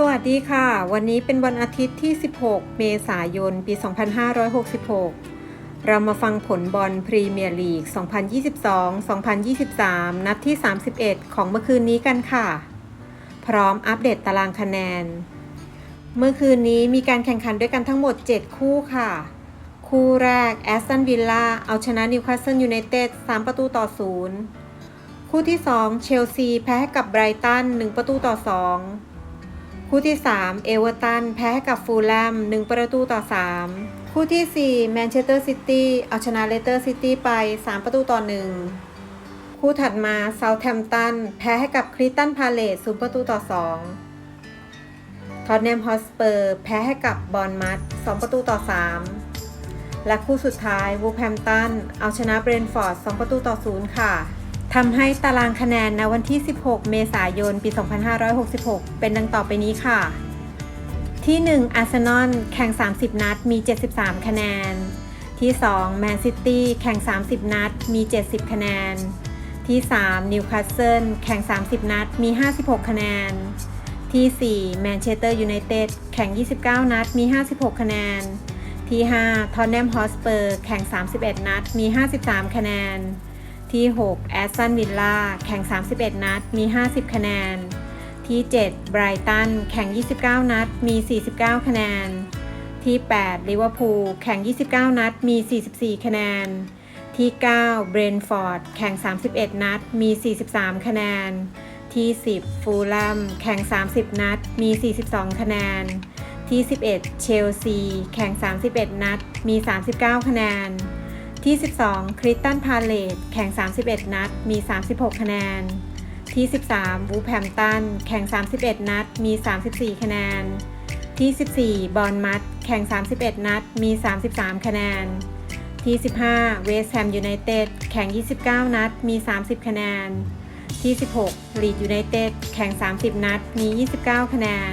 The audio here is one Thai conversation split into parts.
สวัสดีค่ะ วันนี้เป็นวันอาทิตย์ที่ 16 เมษายน ปี 2566 เรามาฟังผลบอลพรีเมียร์ลีก 2022-2023 นัดที่ 31 ของเมื่อคืนนี้กันค่ะ พร้อมอัปเดตตารางคะแนน เมื่อคืนนี้มีการแข่งขันด้วยกันทั้งหมด 7 คู่ค่ะ คู่แรกแอสตันวิลล่าเอาชนะนิวคาสเซิลยูไนเต็ด3ประตูต่อ 0 คู่ที่ 2 เชลซีแพ้กับไบรตัน1ประตูต่อ 2 คู่ที่ 3 เอเวอร์ตัน แพ้ให้กับฟูลแลม1 ประตูต่อ 3 คู่ที่ 4 แมนเชสเตอร์ซิตี้ เอาชนะเลสเตอร์ซิตี้ไป 3 ประตูต่อ 1 คู่ถัดมาเซาท์แฮมป์ตัน แพ้ให้กับคริสตันพาเลต0ประตูต่อ 2 ทอตแนมฮอสเปอร์ แพ้ให้กับบอลมัด2ประตูต่อ 3 และคู่สุดท้ายวูแฮมตัน เอาชนะเบรนฟอร์ด 2 ประตูต่อ 0 ค่ะ ทำให้ตารางคะแนนในวันที่ 16 เมษายน ปี 2566 เป็นดังต่อไปนี้ค่ะ ที่ 1 อาร์เซนอลแข่ง 30 นัด มี 73 คะแนน ที่ 2 แมนซิตี้ แข่ง 30 นัด มี 70 คะแนน ที่ 3 นิวคาสเซิล แข่ง 30 นัด มี 56 คะแนน ที่ 4 แมนเชสเตอร์ยูไนเต็ด แข่ง 29 นัด มี 56 คะแนน ที่ 5 ทอนแนมฮอสเปอร์ แข่ง 31 นัด มี 53 คะแนน ที่ 6 แอสตันวิลล่าแข่ง 31 นัด มี 50 คะแนน ที่ 7 ไบรตัน แข่ง 29 นัด มี 49 คะแนน ที่ 8 ลิเวอร์พูล แข่ง 29 นัด มี 44 คะแนน ที่ 9 เบรนท์ฟอร์ด แข่ง 31 นัด มี 43 คะแนน ที่ 10 ฟูลแลม แข่ง 30 นัด มี 42 คะแนน ที่ 11 เชลซี แข่ง 31 นัด มี 39 คะแนน ที่ 12 คริสตันพาเลตแข่ง 31 นัด มี 36 คะแนน ที่ 13 วูแฮมตัน แข่ง 31 นัด มี 34 คะแนน ที่ 14 บอลมัดแข่ง 31 นัด มี 33 คะแนน ที่ 15 เวสต์แฮมยูไนเต็ด แข่ง 29 นัด มี 30 คะแนน ที่ 16 ลีดยูไนเต็ด แข่ง 30 นัด มี 29 คะแนน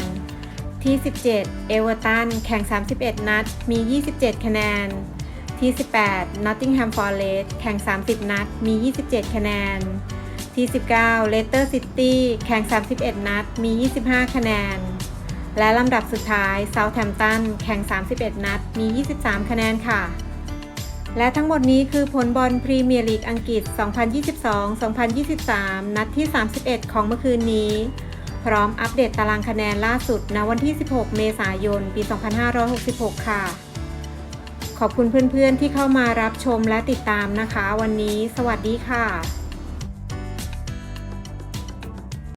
ที่ 17 เอเวอร์ตัน แข่ง 31 นัด มี 27 คะแนน ที่ 18 Nottingham Forest แข่ง 30 นัด มี 27 คะแนน ที่ 19 Leicester City แข่ง 31 นัด มี 25 คะแนน และลำดับสุดท้าย Southampton แข่ง 31 นัด มี 23 คะแนนค่ะ และทั้งหมดนี้คือผลบอลพรีเมียร์ลีกอังกฤษ 2022-2023 นัดที่ 31 ของเมื่อคืนนี้ พร้อมอัปเดตตารางคะแนนล่าสุดณวันที่ 16 เมษายน ปี 2566 ค่ะ ขอบคุณเพื่อนๆที่เข้ามารับชมและติดตามนะคะ วันนี้สวัสดีค่ะ